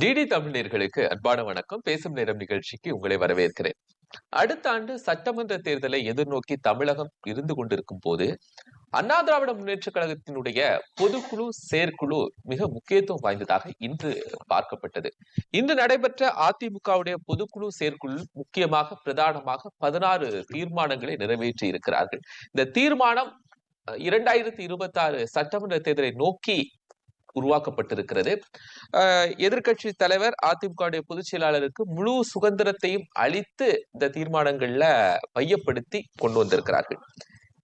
DD தமிழர்களுக்கு அன்பான வணக்கம். பேசும் நேரம் நிகழ்ச்சிக்கு உங்களை வரவேற்கிறேன். அடுத்த ஆண்டு சட்டமன்ற தேர்தலை எதிர்நோக்கி தமிழகம் இருந்து கொண்டிருக்கும் போது அண்ணா திராவிட முன்னேற்ற கழகத்தினுடைய பொதுக்குழு செயற்குழு மிக முக்கியத்துவம் வாய்ந்ததாக இன்று பார்க்கப்பட்டது. இன்று நடைபெற்ற அதிமுகவுடைய பொதுக்குழு செயற்குழு முக்கியமாக பிரதானமாக பதினாறு தீர்மானங்களை நிறைவேற்றி இருக்கிறார்கள். இந்த தீர்மானம் இரண்டாயிரத்தி இருபத்தி ஆறு சட்டமன்ற தேர்தலை நோக்கி உருவாக்கப்பட்டிருக்கிறது. எதிர்கட்சி தலைவர் அதிமுக பொதுச் செயலாளருக்கு முழு சுதந்திரத்தையும் அளித்து இந்த தீர்மானங்கள்ல மையப்படுத்தி கொண்டு வந்திருக்கிறார்கள்.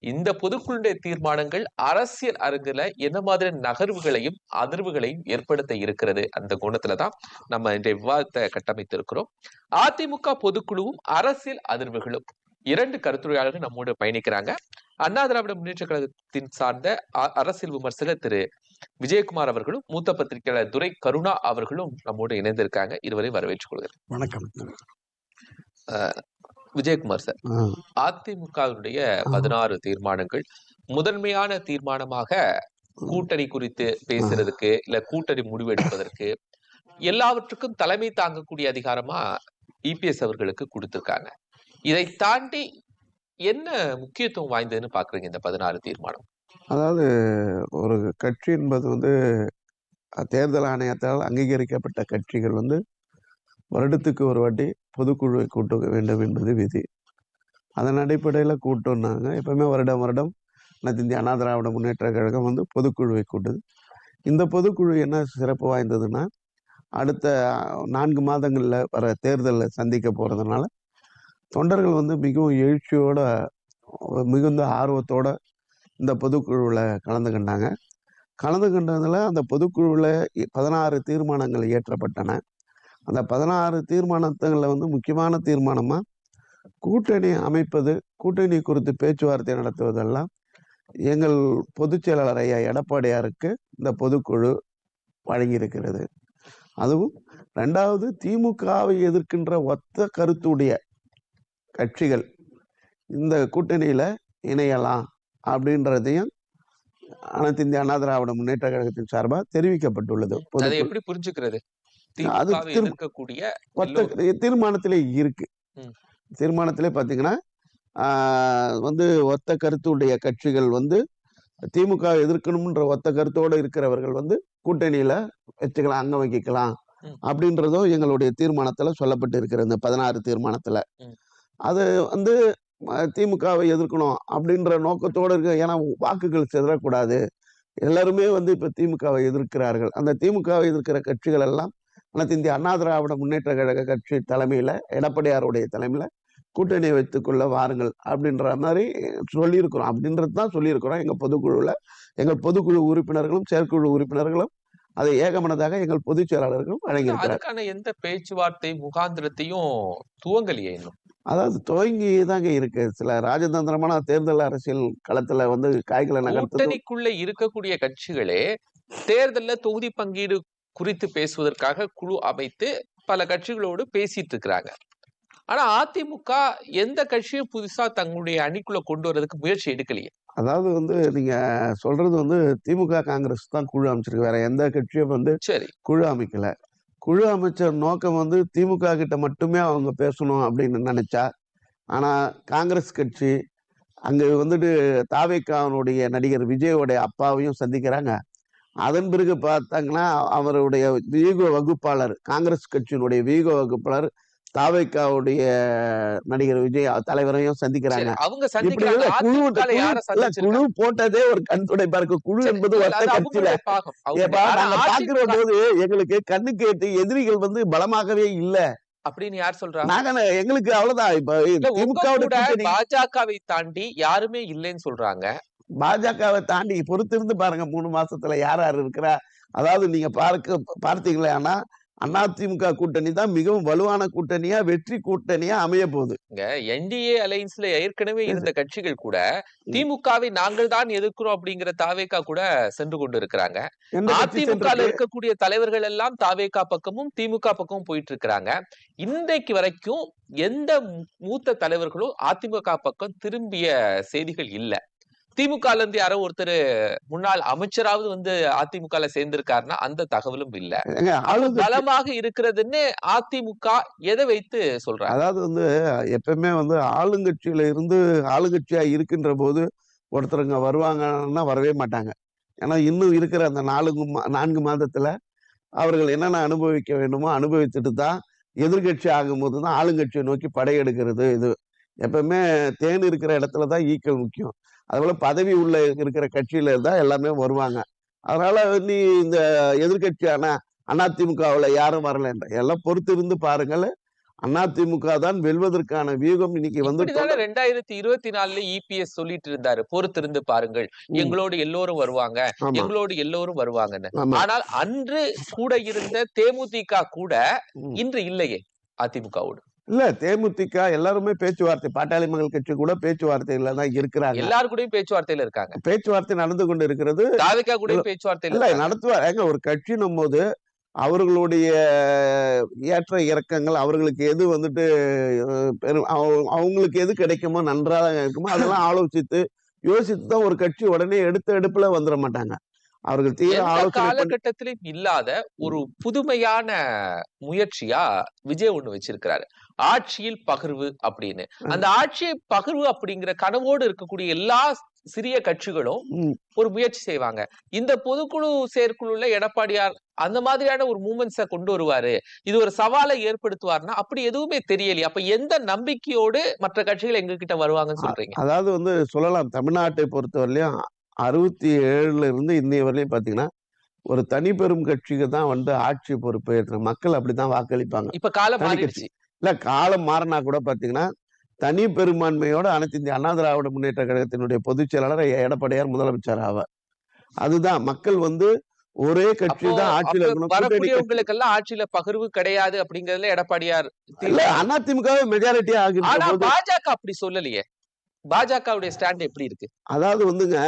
இந்த பொதுக்குழுடைய தீர்மானங்கள் அரசியல் அரங்குல என்ன மாதிரி நகர்வுகளையும் அதிர்வுகளையும் ஏற்படுத்த இருக்கிறது அந்த குணத்துலதான் நம்ம இன்றைய விவாதத்தை கட்டமைத்திருக்கிறோம். அதிமுக பொதுக்குழுவும் அரசியல் அதிர்வுகளும் இரண்டு கருத்துரையாளர்கள் நம்மோடு பயணிக்கிறாங்க. அண்ணா திராவிட முன்னேற்ற கழகத்தின் சார்ந்த அரசியல் விமர்சகர் திரு விஜயகுமார் அவர்களும் மூத்த பத்திரிகையாளர் துரை கருணா அவர்களும் நம்மோடு இணைந்திருக்காங்க. இருவரை வரவேற்றுக் கொள்கிறேன். வணக்கம். விஜயகுமார் சார் அதிமுகவினுடைய பதினாறு தீர்மானங்கள் முதன்மையான தீர்மானமாக கூட்டணி குறித்து பேசுறதுக்கு இல்ல கூட்டணி முடிவெடுப்பதற்கு எல்லாவற்றுக்கும் தலைமை தாங்கக்கூடிய அதிகாரமா இபிஎஸ் அவர்களுக்கு கொடுத்திருக்காங்க. இதை தாண்டி என்ன முக்கியத்துவம் வாய்ந்ததுன்னு பாக்குறீங்க இந்த பதினாறு தீர்மானம்? அதாவது ஒரு கட்சி என்பது வந்து தேர்தல் ஆணையத்தால் அங்கீகரிக்கப்பட்ட கட்சிகள் வந்து வருடத்துக்கு ஒரு வாட்டி பொதுக்குழுவை கூட்ட வேண்டும் என்பது விதி. அதன் அடிப்படையில் கூட்டம்னாங்க. எப்பவுமே வருடம் வருடம் அனைத்து இந்திய அண்ணா திராவிட முன்னேற்ற கழகம் வந்து பொதுக்குழுவை கூட்டுது. இந்த பொதுக்குழு என்ன சிறப்பு வாய்ந்ததுன்னா அடுத்த நான்கு மாதங்களில் வர தேர்தலில் சந்திக்க போகிறதுனால தொண்டர்கள் வந்து மிகவும் எழுச்சியோட மிகுந்த ஆர்வத்தோட இந்த பொதுக்குழுவில் கலந்து கண்டாங்க. கலந்து கண்டதில் அந்த பொதுக்குழுவில் பதினாறு தீர்மானங்கள் இயற்றப்பட்டன. அந்த பதினாறு தீர்மானங்களில் வந்து முக்கியமான தீர்மானமாக கூட்டணி அமைப்பது கூட்டணி குறித்து பேச்சுவார்த்தை நடத்துவதெல்லாம் எங்கள் பொதுச் செயலாளர் ஐயா எடப்பாடியாருக்கு இந்த பொதுக்குழு வழங்கியிருக்கிறது. அதுவும் ரெண்டாவது திமுகவை எதிர்க்கின்ற ஒத்த கருத்துடைய கட்சிகள் இந்த கூட்டணியில் இணையலாம் அப்படின்றதையும் அனைத்து இந்திய அண்ணா திராவிட முன்னேற்ற கழகத்தின் சார்பாக தெரிவிக்கப்பட்டுள்ளது. எப்படி புரிஞ்சுக்கிறது? அது தீர்மானத்திலே இருக்கு. தீர்மானத்திலே பாத்தீங்கன்னா வந்து ஒத்த கருத்துடைய கட்சிகள் வந்து திமுக எதிர்க்கணும்ன்ற ஒத்த கருத்தோடு இருக்கிறவர்கள் வந்து கூட்டணியில வச்சுக்கலாம் அங்க வைக்கலாம் அப்படின்றதும் எங்களுடைய தீர்மானத்துல சொல்லப்பட்டு இருக்கிற இந்த பதினாறு தீர்மானத்துல. அது வந்து திமுகவை எதிர்க்கணும் அப்படின்ற நோக்கத்தோடு இருக்க ஏன்னா வாக்குகள் சிதறக்கூடாது. எல்லாருமே வந்து இப்போ திமுகவை எதிர்க்கிறார்கள். அந்த திமுகவை எதிர்க்கிற கட்சிகள் எல்லாம் அனைத்து இந்திய அண்ணா திராவிட முன்னேற்ற கழக கட்சி தலைமையில் எடப்பாடியாருடைய தலைமையில் கூட்டணியை வைத்துக்கொள்ள வாருங்கள் அப்படின்ற மாதிரி சொல்லியிருக்கிறோம். அப்படின்றது தான் சொல்லியிருக்கிறோம். எங்கள் பொதுக்குழுவில் எங்கள் பொதுக்குழு உறுப்பினர்களும் செயற்குழு உறுப்பினர்களும் அதை ஏகமனதாக எங்கள் பொதுச் செயலாளர்களும் வழங்கியிருக்கிறார். எந்த பேச்சுவார்த்தை முகாந்திரத்தையும் துவங்கலையே இன்னும். அதாவது துவங்கி தாங்க இருக்கு. சில ராஜதந்திரமான தேர்தல் அரசியல் களத்துல வந்து காய்களை கூட்டணிக்குள்ள இருக்கக்கூடிய கட்சிகளே தேர்தல்ல தொகுதி பங்கீடு குறித்து பேசுவதற்காக குழு அமைத்து பல கட்சிகளோடு பேசிட்டு இருக்கிறாங்க. ஆனா அதிமுக எந்த கட்சியும் புதுசா தங்களுடைய அணிக்குள்ள கொண்டு வர்றதுக்கு முயற்சி எடுக்கலையே. அதாவது வந்து நீங்க சொல்றது வந்து திமுக காங்கிரஸ் தான் குழு அமைச்சிருக்கு. வேற எந்த கட்சியும் வந்து சரி. குழு அமைக்கல. குழு அமைச்சர் நோக்கம் வந்து திமுக கிட்ட மட்டுமே அவங்க பேசணும் அப்படின்னு நினைச்சா ஆனா காங்கிரஸ் கட்சி அங்க வந்துட்டு தாவேக்காவனுடைய நடிகர் விஜயோடைய அப்பாவையும் சந்திக்கிறாங்க. அதன் பிறகு பார்த்தாங்கன்னா அவருடைய வீகோ வகுப்பாளர் காங்கிரஸ் கட்சியினுடைய வீகோ வகுப்பாளர் தாவைக்காவுடைய நடிகர் விஜய் தலைவரையும் சந்திக்கிறாங்க. குழு போட்டதே ஒரு கண் துடைப்பா இருக்கு குழு என்பது ஒத்த கட்சியில. நாங்க பாக்குற போது எங்களுக்கு கண்ணு கேட்டு எதிரிகள் வந்து பலமாகவே இல்ல. அப்படின்னு யார் சொல்றாங்க நாங்க எங்களுக்கு அவ்வளவுதான். இப்ப பாஜகவை தாண்டி யாருமே இல்லைன்னு சொல்றாங்க. பாஜகவை தாண்டி பொறுத்திருந்து பாருங்க மூணு மாசத்துல யார் யார் இருக்கிறா? அதாவது நீங்க பார்க்க பார்த்தீங்களே ஆனா அதிமுக கூட்டணி தான் மிகவும் வலுவான கூட்டணியா வெற்றி கூட்டணியா அமைய போகுது. என்டிஏ அலைன்ஸ்ல ஏற்கனவே இருந்த கட்சிகள் கூட திமுகவை நாங்கள் தான் எதிர்க்கிறோம் அப்படிங்கிற தாவேக்கா கூட சென்று கொண்டு இருக்கிறாங்க அதிமுக இருக்கக்கூடிய தலைவர்கள் எல்லாம் தாவேக்கா பக்கமும் திமுக பக்கமும் போயிட்டு இருக்கிறாங்க இன்றைக்கு வரைக்கும் எந்த மூத்த தலைவர்களும் அதிமுக பக்கம் திரும்பிய செய்திகள் இல்லை. திமுக ல இருந்து யாரோ ஒருத்தர் முன்னாள் அமைச்சராவது வந்து அதிமுக ல சேர்ந்திருக்காருன்னா அந்த தகவலும் இல்ல. பலமாக இருக்கிறதுன்னு அதிமுக எதை வைத்து சொல்றாங்க? அதாவது வந்து எப்பவுமே வந்து ஆளுங்கட்சியில இருந்து ஆளுங்கட்சியா இருக்கின்ற போது ஒருத்தருங்க வருவாங்கன்னா வரவே மாட்டாங்க. ஏன்னா இன்னும் இருக்கிற அந்த நான்கு நான்கு மாதத்துல அவர்கள் என்னென்ன அனுபவிக்க வேண்டுமோ அனுபவிச்சுட்டு தான் எதிர்கட்சி ஆகும்போது தான் ஆளுங்கட்சியை நோக்கி படையெடுக்கிறது. இது எப்பவுமே தேன் இருக்கிற இடத்துல தான் ஈக்கள் முக்கியம். அதுபோல பதவி உள்ள இருக்கிற கட்சியில தான் எல்லாமே வருவாங்க. அதனால நீ இந்த எதிர்கட்சியான அதிமுகவுல யாரும் வரல எல்லாம் பொறுத்து இருந்து பாருங்கள். அதிமுக தான் வெல்வதற்கான வியூகம் இன்னைக்கு வந்து ரெண்டாயிரத்தி இருபத்தி நாலுல இபிஎஸ் சொல்லிட்டு இருந்தாரு. பொறுத்திருந்து பாருங்கள். ம். எங்களோடு எல்லோரும் வருவாங்க. எங்களோடு எல்லோரும் வருவாங்கன்னு. ஆனால் அன்று கூட இருந்த தேமுதிக கூட. இன்று இல்லையே அதிமுகவோடு. இல்ல தேமுதிக எல்லாருமே பேச்சுவார்த்தை பாட்டாளி மக்கள் கட்சி கூட பேச்சுவார்த்தையில தான் இருக்கிறாங்க. எல்லாரு கூடயும் பேச்சுவார்த்தையில இருக்காங்க. பேச்சுவார்த்தை நடந்து கொண்டு இருக்கிறது தாவிகா கூடயும் பேச்சுவார்த்தையில இல்ல. நடத்துவார் ஏங்க ஒரு கட்சினும் போது அவர்களுடைய ஏற்ற இறக்கங்கள் அவர்களுக்கு எது வந்துட்டு பெரும் அவ- அவங்களுக்கு எது கிடைக்குமோ நன்றாக இருக்குமோ அதெல்லாம் ஆலோசித்து யோசித்து தான் ஒரு கட்சி உடனே எடுத்த எடுப்புல வந்துட மாட்டாங்க. அவர்கள் தீர காலகட்டத்திலும் இல்லாத ஒரு புதுமையான முயற்சியா விஜய் ஒண்ணு வச்சிருக்கிறாரு. ஆட்சியில் பகிர்வு அப்படின்னு. அந்த ஆட்சியை பகிர்வு அப்படிங்கிற கனவோடு இருக்கக்கூடிய எல்லா சிறிய கட்சிகளும். ஒரு முயற்சி செய்வாங்க. இந்த பொதுக்குழு செயற்குழுல எடப்பாடியார் அந்த மாதிரியான ஒரு மூமெண்ட்ஸ கொண்டு வருவாரு. இது ஒரு சவாலை ஏற்படுத்துவார்னா அப்படி எதுவுமே தெரியலையே. அப்ப எந்த நம்பிக்கையோடு மற்ற கட்சிகள் எங்க கிட்ட வருவாங்கன்னு சொல்றீங்க? அதாவது வந்து சொல்லலாம் தமிழ்நாட்டை பொறுத்தவரையிலையும் அறுபத்தி ஏழுல இருந்து இன்னைய வரையிலும் பாத்தீங்கன்னா ஒரு தனி பெரும் கட்சிக்கு தான் வந்து ஆட்சி பொறுப்பு ஏற்ற மக்கள் அப்படித்தான் வாக்களிப்பாங்க. இப்ப காலம் மாறிடுச்சு. இல்ல காலம் மாறினா கூட பாத்தீங்கன்னா தனி பெரும்பான்மையோட அனைத்து இந்திய அண்ணா திராவிட முன்னேற்ற கழகத்தினுடைய பொதுச் செயலாளர் எடப்பாடியார் முதலமைச்சர் ஆவார். அதுதான் மக்கள் வந்து ஒரே கட்சி தான் ஆட்சியில அப்ப இருக்கணும். கூட்டணி கட்சி வரக்கூடியவங்களுக்கு எல்லாம் ஆட்சியில பகிர்வு கிடையாது அப்படிங்கறதுல எடப்பாடியார். அதிமுகவே மெஜாரிட்டி போது பாஜக அப்படி சொல்லலையே. பாஜகவுடைய ஸ்டாண்ட் எப்படி இருக்கு? அதாவது வந்துங்க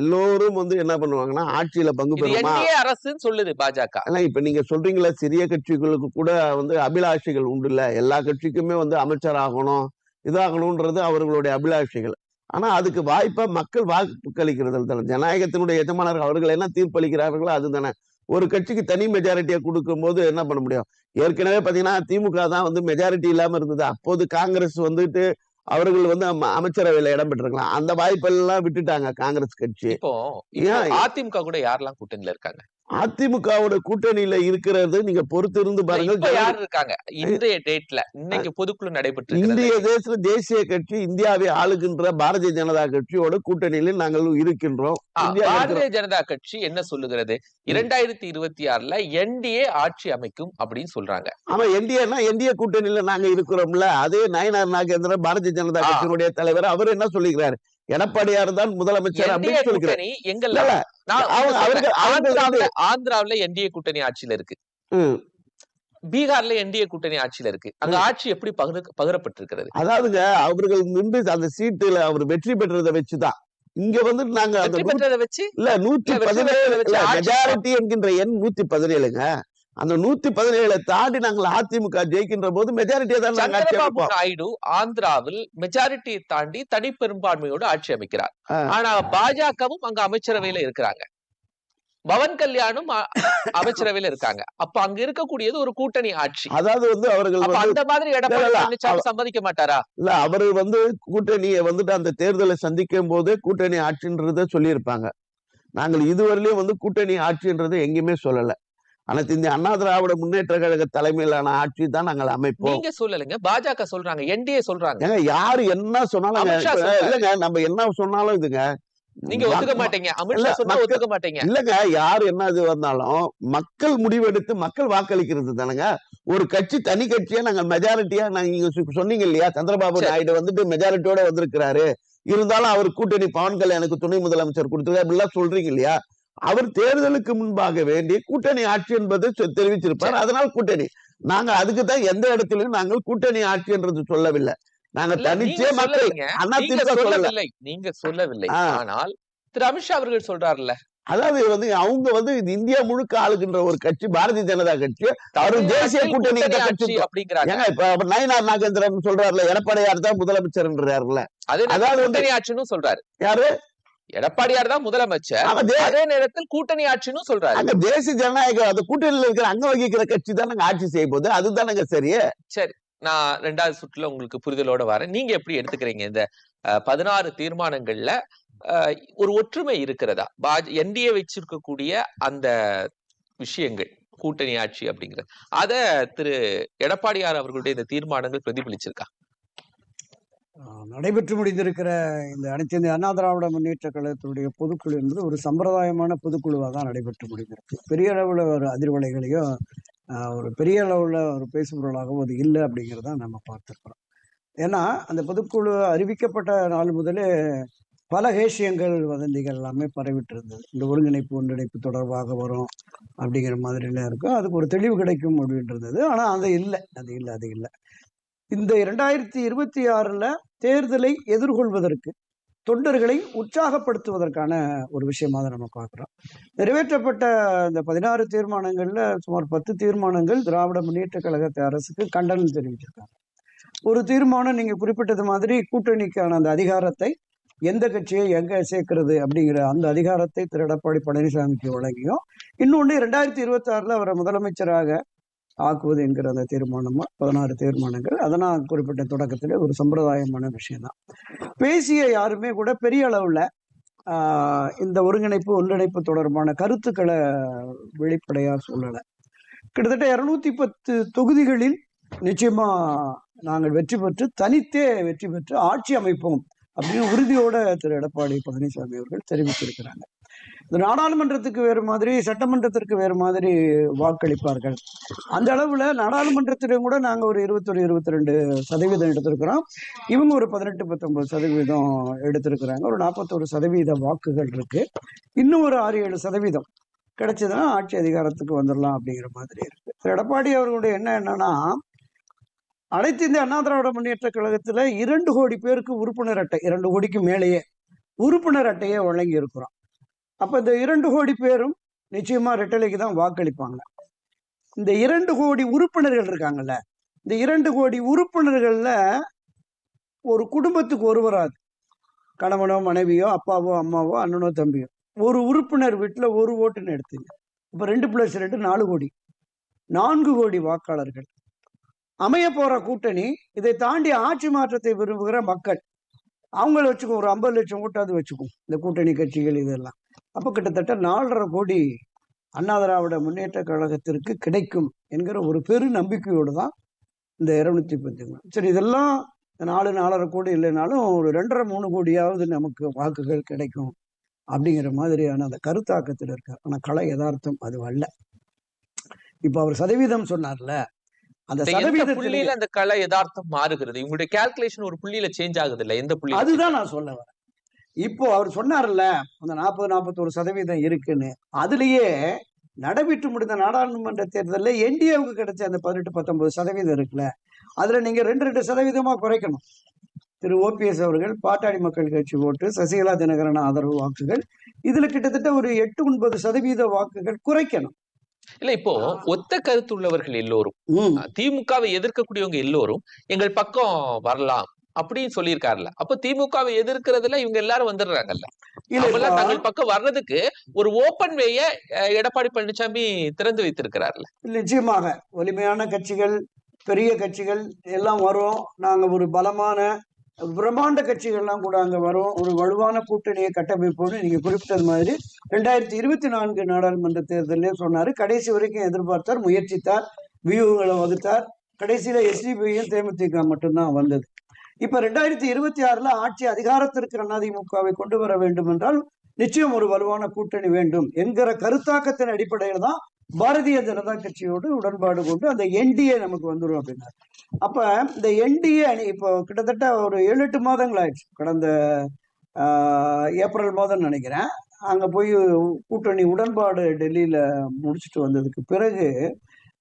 எல்லோரும் வந்து என்ன பண்ணுவாங்கன்னா ஆட்சியில பங்கு பெறுமா? அரசுன்னு சொல்லுது பாஜக. ஆனா இப்ப நீங்க சொல்றீங்களா சிறிய கட்சிகளுக்கு கூட வந்து அபிலாஷைகள் உண்டு இல்ல எல்லா கட்சிக்குமே வந்து அமைச்சர் ஆகணும் இதாகணும்ன்றது அவர்களுடைய அபிலாஷைகள். ஆனா அதுக்கு வாய்ப்பா மக்கள் வாக்களிக்கிறது தானே. ஜனநாயகத்தினுடைய எஜமானர்கள் அவர்கள் என்ன தீர்ப்பளிக்கிறார்களோ அதுதானே ஒரு கட்சிக்கு தனி மெஜாரிட்டியை கொடுக்கும்போது என்ன பண்ண முடியும்? ஏற்கனவே பாத்தீங்கன்னா திமுக தான் வந்து மெஜாரிட்டி இல்லாம இருந்தது. அப்போது காங்கிரஸ் வந்துட்டு அவர்கள் வந்து அம- அமைச்சரவையில இடம் பெற்றிருக்கலாம். அந்த வாய்ப்பெல்லாம் விட்டுட்டாங்க காங்கிரஸ் கட்சி. இப்போ? அதிமுக கூட யாரெல்லாம் கூட்டணியில இருக்காங்க? அதிமுகவோட கூட்டணியில இருக்கிறது நீங்க பொறுத்து இருந்து பாருங்கள். இப்ப யார் இருக்காங்க? இன்றைய டேட்ல இன்னைக்கு பொதுக்குழு நடைபெற்று இந்திய தேச தேசிய கட்சி இந்தியாவை ஆளுகின்ற பாரதிய ஜனதா கட்சியோட கூட்டணியில் நாங்கள் இருக்கின்றோம். பாரதிய ஜனதா கட்சி என்ன சொல்லுகிறது? இரண்டாயிரத்தி இருபத்தி ஆறுல என்டிஏ ஆட்சி அமைக்கும் அப்படின்னு சொல்றாங்க. ஆமா என்டிஏனா என்டிஏ கூட்டணியில நாங்க இருக்கிறோம்ல. அதே நயனார் நாகேந்திரன் பாரதிய ஜனதா. கட்சியினுடைய தலைவர் அவர் என்ன சொல்லிக்கிறார்? எடப்பாடியார் தான் முதலமைச்சர் அப்படின்னு அவர்கள் ஆந்திராவுல என்டிஏ கூட்டணி ஆட்சியில இருக்கு. பீகார்ல என்டிஏ கூட்டணி ஆட்சியில இருக்கு. அங்க ஆட்சி எப்படி பகிர பகிரப்பட்டிருக்கிறது? அதாவதுங்க அவர்கள் நின்று அந்த சீட்டுல அவர் வெற்றி பெற்றதை வச்சுதான். இங்க வந்து நாங்க அந்த வெற்றி நூத்தி- பெற்றதை வச்சு? இல்ல நூத்தி பதினேழு மெஜாரிட்டி என்கின்ற எண் நூத்தி பதினேழுங்க. அந்த நூத்தி பதினேழை தாண்டி நாங்கள் அதிமுக ஜெயிக்கின்ற போது மெஜாரிட்டியை தான் சந்திரபாபு நாயுடு ஆந்திராவில் மெஜாரிட்டியை தாண்டி தனி பெரும்பான்மையோடு ஆட்சி அமைக்கிறார். ஆனா பாஜகவும் அங்க அமைச்சரவையில இருக்கிறாங்க. பவன் கல்யாணும் அமைச்சரவையில இருக்காங்க. அப்ப அங்க இருக்கக்கூடியது ஒரு கூட்டணி ஆட்சி. அதாவது வந்து அவர்கள் அந்த மாதிரி எடப்பாடி பழனிசாமி சம்மதிக்க மாட்டாரா? இல்ல அவர் வந்து கூட்டணியை வந்துட்டு அந்த தேர்தலை சந்திக்கும் போதே கூட்டணி ஆட்சின்றத சொல்லியிருப்பாங்க. நாங்கள் இதுவரையிலும் வந்து கூட்டணி ஆட்சின்றது எங்கேயுமே சொல்லல. அனைத்து இந்திய அண்ணா திராவிட முன்னேற்ற கழக தலைமையிலான ஆட்சி தான் நாங்கள் அமைப்போம். நீங்க சொல்லலைங்க பாஜக சொல்றாங்க என்டிஏ சொல்றாங்க. ஏங்க யாரு என்ன சொன்னாலும். இல்லைங்க நம்ம என்ன சொன்னாலும் இதுங்க நீங்க ஒத்துக்க மாட்டீங்க அமித்ஷா சொன்னா ஒத்துக்க மாட்டீங்க. இல்லங்க யார் என்ன இது வந்தாலும் மக்கள் முடிவெடுத்து மக்கள் வாக்களிக்கிறது தானங்க. ஒரு கட்சி தனி கட்சியா நாங்க மெஜாரிட்டியா நாங்க நீங்க சொன்னீங்க இல்லையா சந்திரபாபு. நாயுடு வந்துட்டு மெஜாரிட்டியோட வந்திருக்கிறாரு. இருந்தாலும் அவர் கூட்டணி பவன் கல்யாணுக்கு துணை முதலமைச்சர் கொடுத்துருக்காரு அப்படிலாம் சொல்றீங்க இல்லையா? அவர் தேர்தலுக்கு முன்பாக வேண்டிய கூட்டணி ஆட்சி என்பதை தெரிவிச்சிருப்பார். அதனால் கூட்டணி. நாங்க அதுக்கு தான் எந்த இடத்திலும் நாங்கள் கூட்டணி ஆட்சி என்றது சொல்லவில்லை. நாங்க தனிச்சே மக்கள் சொல்லவில்லை. நீங்க சொல்லவில்லை. ஆனால் திரு அமித்ஷா அவர்கள் சொல்றாருல்ல. அதாவது வந்து அவங்க வந்து இந்தியா முழுக்க ஆளுகின்ற ஒரு கட்சி பாரதிய ஜனதா கட்சி. அவர் தேசிய கூட்டணி கட்சி அப்படிங்கிறாங்க. இப்ப நயனார் நாகேந்திரன் சொல்றாருல எடப்பாடியார் தான் முதலமைச்சர்ன்றாருல அதே அதாவது வந்து- சொல்றாரு. யாரு? எடப்பாடியார் தான் முதலமைச்சர். அதே நேரத்தில் கூட்டணி ஆட்சின்னு சொல்றாரு. அங்க தேசிய ஜனநாயக அந்த கூட்டணியில் இருக்கிற அங்க வகிக்கிற கட்சி தானங்க ஆட்சி செய்ய போகுது. அதுதானங்க சரி. நான் ரெண்டாவது சுற்றுல உங்களுக்கு புரிதலோட வரேன். நீங்க எப்படி எடுத்துக்கிறீங்க இந்த பதினாறு தீர்மானங்கள்ல ஒரு ஒற்றுமை இருக்கிறதா? பாஜ என்டிஏ வச்சிருக்கக்கூடிய அந்த விஷயங்கள் கூட்டணி ஆட்சி அப்படிங்கிறது. அத திரு எடப்பாடியார் அவர்களுடைய இந்த தீர்மானங்கள் பிரதிபலிச்சிருக்கா? நடைபெற்று முடிந்திருக்கிற இந்த அனைத்து இந்திய அண்ணா திராவிட முன்னேற்ற கழகத்தினுடைய பொதுக்குழு என்பது ஒரு சம்பிரதாயமான பொதுக்குழுவாக தான் நடைபெற்று முடிந்திருக்கு. பெரிய அளவில் ஒரு அதிர்வலைகளையும் ஒரு பெரிய அளவில் ஒரு பேசுபொருளாகவும் அது இல்லை அப்படிங்கிறத நம்ம பார்த்துருக்குறோம். ஏன்னா அந்த பொதுக்குழு அறிவிக்கப்பட்ட நாள் முதலே பல ஹேஷியங்கள் வதந்திகள் எல்லாமே பரவிட்டு இருந்தது இந்த ஒருங்கிணைப்பு ஒன்றிணைப்பு தொடர்பாக வரும் அப்படிங்கிற மாதிரிலாம் இருக்கும். அதுக்கு ஒரு தெளிவு கிடைக்கும் அப்படின்றது. ஆனால் அது இல்லை. அது இல்லை அது இல்லை. இந்த இரண்டாயிரத்தி இருபத்தி ஆறில் தேர்தலை எதிர்கொள்வதற்கு தொண்டர்களை உற்சாகப்படுத்துவதற்கான ஒரு விஷயமா தான் நம்ம பார்க்குறோம். நிறைவேற்றப்பட்ட இந்த பதினாறு தீர்மானங்களில் சுமார் பத்து தீர்மானங்கள் திராவிட முன்னேற்ற கழகத்தை அரசுக்கு கண்டனம் தெரிவிச்சிருக்காங்க ஒரு தீர்மானம் நீங்கள் குறிப்பிட்டது மாதிரி கூட்டணிக்கான அந்த அதிகாரத்தை எந்த கட்சியை எங்கே சேர்க்கிறது அப்படிங்கிற அந்த அதிகாரத்தை திரு எடப்பாடி பழனிசாமிக்கு வழங்கியும் இன்னொன்று ரெண்டாயிரத்தி இருபத்தி ஆறுல அவரை முதலமைச்சராக ஆக்குவது என்கிற அந்த தீர்மானமா பதினாறு தீர்மானங்கள் அதெல்லாம் குறிப்பிட்ட தொடக்கத்தில் ஒரு சம்பிரதாயமான விஷயம்தான். பேசிய யாருமே கூட பெரிய அளவுல இந்த ஒருங்கிணைப்பு ஒன்றிணைப்பு தொடர்பான கருத்துக்களை வெளிப்படையா சொல்லலை. கிட்டத்தட்ட இருநூத்தி பத்து தொகுதிகளில் நிச்சயமா நாங்கள் வெற்றி பெற்று தனித்தே வெற்றி பெற்று ஆட்சி அமைப்போம் அப்படின்னு உறுதியோட திரு எடப்பாடி பழனிசாமி அவர்கள் தெரிவித்திருக்கிறாங்க. இந்த நாடாளுமன்றத்துக்கு வேறு மாதிரி சட்டமன்றத்திற்கு வேறு மாதிரி வாக்களிப்பார்கள். அந்த அளவுல நாடாளுமன்றத்திலும் கூட நாங்க ஒரு இருபத்தொரு இருபத்தி ரெண்டு சதவீதம் எடுத்திருக்கிறோம். இவங்க ஒரு பதினெட்டு பத்தொன்பது சதவீதம் எடுத்திருக்கிறாங்க. ஒரு நாற்பத்தொரு சதவீத வாக்குகள் இருக்கு. இன்னும் ஒரு ஆறு ஏழு சதவீதம் கிடைச்சதுன்னா ஆட்சி அதிகாரத்துக்கு வந்துடலாம் அப்படிங்கிற மாதிரி இருக்கு. திரு எடப்பாடி அவர்களுடைய என்ன என்னன்னா அனைத்து இந்திய அண்ணா திராவிட முன்னேற்ற கழகத்துல இரண்டு கோடி பேருக்கு உறுப்பினர் அட்டை இரண்டு கோடிக்கு மேலேயே உறுப்பினர் அட்டையை வழங்கி இருக்கிறோம் அப்ப இந்த இரண்டு கோடி பேரும் நிச்சயமா ரெட்டலைக்கு தான் வாக்களிப்பாங்க. இந்த இரண்டு கோடி உறுப்பினர்கள் இருக்காங்கல்ல இந்த இரண்டு கோடி உறுப்பினர்கள்ல ஒரு குடும்பத்துக்கு ஒருவராது கணவனோ மனைவியோ அப்பாவோ அம்மாவோ அண்ணனோ தம்பியோ. ஒரு உறுப்பினர் வீட்டுல ஒரு ஓட்டுன்னு எடுத்தீங்க. இப்போ ரெண்டு பிளஸ் ரெண்டு நாலு கோடி. நான்கு கோடி வாக்காளர்கள். அமைய போகிற கூட்டணி இதை தாண்டி ஆட்சி மாற்றத்தை விரும்புகிற மக்கள் அவங்கள வச்சுக்கும் ஒரு ஐம்பது லட்சம் கூட்டாவது வச்சுக்கும் இந்த கூட்டணி கட்சிகள் இதெல்லாம். அப்ப கிட்டத்தட்ட நாலரை கோடி அண்ணா திராவிட முன்னேற்ற கழகத்திற்கு கிடைக்கும் என்கிற ஒரு பெரு நம்பிக்கையோடு தான் இந்த இருநூத்தி பத்து சரி இதெல்லாம் நாலு நாலரை கோடி இல்லைனாலும் ஒரு ரெண்டரை மூணு கோடியாவது நமக்கு வாக்குகள் கிடைக்கும் அப்படிங்கிற மாதிரியான அந்த கருத்தாக்கத்தில் இருக்கார். ஆனா கலை யதார்த்தம் அது அல்ல. இப்ப அவர் சதவீதம் சொன்னார்ல அந்த சதவீதத்தில் புள்ளியில அந்த கலை யதார்த்தம் மாறுகிறது? உங்களுடைய கால்குலேஷன் ஒரு புள்ளியில சேஞ்ச் ஆகுது இல்ல? எந்த புள்ளி அதுதான் நான் சொல்ல வரேன். இப்போ அவர் சொன்னார்ல அந்த நாற்பது நாற்பத்தோரு சதவீதம் இருக்குன்னு. அதுலயே நடைபெற்று முடிந்த நாடாளுமன்ற தேர்தலில் என்டிஏவுக்கு கிடைச்ச அந்த பதினெட்டு பத்தொன்பது சதவீதம் இருக்குல்ல அதுல நீங்க ரெண்டு ரெண்டு சதவீதமா குறைக்கணும். திரு. ஓபிஎஸ் அவர்கள் பாட்டாளி மக்கள் கட்சி ஓட்டு சசிகலா தினகரன் ஆதரவு வாக்குகள் இதுல கிட்டத்தட்ட ஒரு எட்டு ஒன்பது சதவீத வாக்குகள் குறைக்கணும். இல்ல இப்போ ஒத்த கருத்து உள்ளவர்கள் எல்லோரும். திமுகவை எதிர்க்கக்கூடியவங்க எல்லோரும் எங்கள் பக்கம் வரலாம் அப்படின்னு சொல்லியிருக்காருல்ல. அப்ப திமுகவை எதிர்க்கிறதுல இவங்க எல்லாரும் வந்துடுறாங்கல்ல. இப்ப- தங்கள் பக்கம் வர்றதுக்கு ஒரு ஓபன் வேய எடப்பாடி பழனிசாமி திறந்து வைத்திருக்கிறார்ல நிச்சயமாக. வலிமையான கட்சிகள் பெரிய கட்சிகள் எல்லாம் வரும். நாங்க ஒரு பலமான பிரம்மாண்ட கட்சிகள்லாம் கூட அங்க வரும். ஒரு வலுவான கூட்டணியை கட்டமைப்போம்னு நீங்க குறிப்பிட்டது மாதிரி ரெண்டாயிரத்தி இருபத்தி நான்கு நாடாளுமன்ற தேர்தலே சொன்னாரு. கடைசி வரைக்கும் எதிர்பார்த்தார் முயற்சித்தார் வியூகங்களை வகுத்தார். கடைசியில எஸ்டிபியும் தேமுதிக மட்டும்தான் வந்தது. இப்ப ரெண்டாயிரத்தி இருபத்தி ஆறுல ஆட்சி அதிகாரத்திற்கு அதிமுகவை கொண்டு வர வேண்டும் என்றால் நிச்சயம் ஒரு வலுவான கூட்டணி வேண்டும் என்கிற கருத்தாக்கத்தின் அடிப்படையில் தான் பாரதிய ஜனதா கட்சியோடு உடன்பாடு கொண்டு அந்த என்டிஏ நமக்கு வந்துடும் அப்படின்னா அப்ப இந்த என்டிஏ அணி இப்போ கிட்டத்தட்ட ஒரு ஏழு எட்டு மாதங்கள் ஆயிடுச்சு. கடந்த ஏப்ரல் மாதம் நினைக்கிறேன். அங்க போய் கூட்டணி உடன்பாடு டெல்லியில முடிச்சுட்டு வந்ததுக்கு பிறகு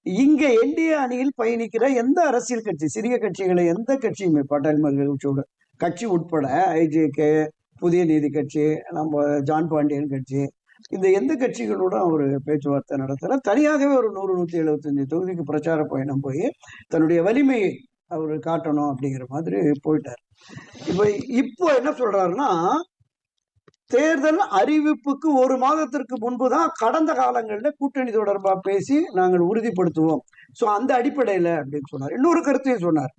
இங்க என்டிஏ அணியில் பயணிக்கிற எந்த அரசியல் கட்சி சிறிய கட்சிகளை எந்த கட்சியுமே பாட்டாளி கட்சியோட கட்சி உட்பட ஐஜேகே புதிய நீதி கட்சி நம்ம ஜான் பாண்டியன் கட்சி இந்த எந்த கட்சிகளோட அவர் பேச்சுவார்த்தை நடத்தல. தனியாகவே ஒரு நூறு நூத்தி எழுபத்தஞ்சு தொகுதிக்கு பிரச்சார பயணம் போய் தன்னுடைய வலிமையை அவர் காட்டணும் அப்படிங்கிற மாதிரி போயிட்டார். இப்போ இப்போ என்ன சொல்றாருன்னா தேர்தல் அறிவிப்புக்கு ஒரு மாதத்திற்கு முன்பு தான் கடந்த காலங்களில் கூட்டணி தொடர்பாக பேசி நாங்கள் உறுதிப்படுத்துவோம். ஸோ அந்த அடிப்படையில் அப்படின்னு சொன்னார். இன்னொரு கருத்தையும் சொன்னார்.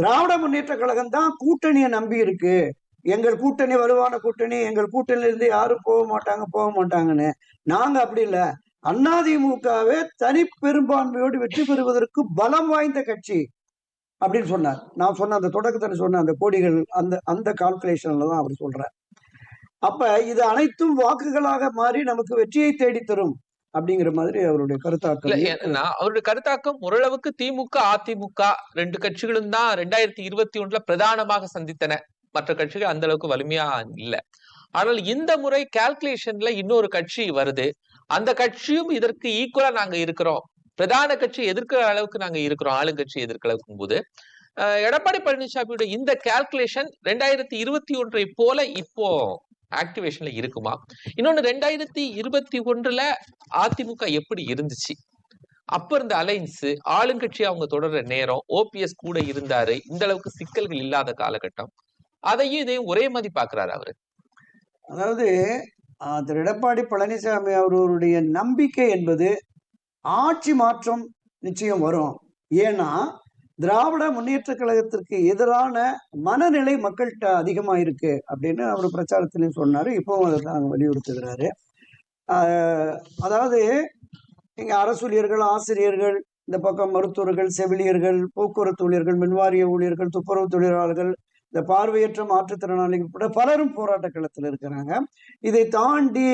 திராவிட முன்னேற்ற கழகம் தான் கூட்டணியை நம்பி இருக்கு. எங்கள் கூட்டணி வலுவான கூட்டணி எங்கள் கூட்டணியில இருந்து யாரும் போக மாட்டாங்க போக மாட்டாங்கன்னு. நாங்க அப்படி இல்லை. அதிமுகவே தனி பெரும்பான்மையோடு வெற்றி பெறுவதற்கு பலம் வாய்ந்த கட்சி அப்படின்னு சொன்னார். நான் சொன்ன அந்த தொடக்கத்தில் சொன்ன அந்த கோடிகள் அந்த அந்த கால்குலேஷன்ல தான் அவர் சொல்றார். அப்ப இது அனைத்தும் வாக்குகளாக மாறி நமக்கு வெற்றியை தேடி தரும் அப்படிங்கிற மாதிரி அவருடைய கருத்தாக்கம் அவருடைய கருத்தாக்கம் ஓரளவுக்கு திமுக அதிமுக ரெண்டு கட்சிகளும் தான் ரெண்டாயிரத்தி இருபத்தி ஒண்ணுல பிரதானமாக சந்தித்தன. மற்ற கட்சிகள் அந்த அளவுக்கு வலிமையா இல்ல. ஆனால் இந்த முறை கால்குலேஷன்ல இன்னொரு கட்சி வருது. அந்த கட்சியும் இதற்கு ஈக்குவலா நாங்க இருக்கிறோம். பிரதான கட்சி எதிர்க்கிற அளவுக்கு நாங்க இருக்கிறோம். ஆளுங்கட்சி எதிர்க்கிற அளவுக்கும் போது எடப்பாடி பழனிசாமியோட இந்த கால்குலேஷன் ரெண்டாயிரத்தி இருபத்தி ஒன்றை போல இப்போ ஆக்டிவேஷன்ல இருக்குமா? இன்னொன்னு ரெண்டாயிரத்தி இருபத்தி ஒன்றுல அதிமுக எப்படி இருந்துச்சு? அப்ப இருந்த அலைன்ஸ் ஆளுங்கட்சி அவங்க தொடர்ற நேரம் ஓபிஎஸ் கூட இருந்தாரு இந்த அளவுக்கு சிக்கல்கள் இல்லாத காலகட்டம். அதையும் இதையும் ஒரே மாதிரி பாக்குறாரு அவரு. அதாவது திரு எடப்பாடி பழனிசாமி அவர்களுடைய நம்பிக்கை என்பது ஆட்சி மாற்றம் நிச்சயம் வரும். ஏன்னா திராவிட முன்னேற்ற கழகத்திற்கு எதிரான மனநிலை மக்கள்கிட்ட அதிகமா இருக்கு அப்படின்னு அவர் பிரச்சாரத்திலையும் சொன்னாரு. இப்பவும் அதை தான் வலியுறுத்துகிறாரு. அதாவது இங்க அரசூழியர்கள் ஆசிரியர்கள் இந்த பக்கம் மருத்துவர்கள் செவிலியர்கள் போக்குவரத்து ஊழியர்கள் மின்வாரிய ஊழியர்கள் துப்புரவு தொழிலாளர்கள் இந்த பார்வையற்ற மாற்றுத்திறனாளிகள் உட்பட பலரும் போராட்ட களத்தில் இருக்கிறாங்க. இதை தாண்டி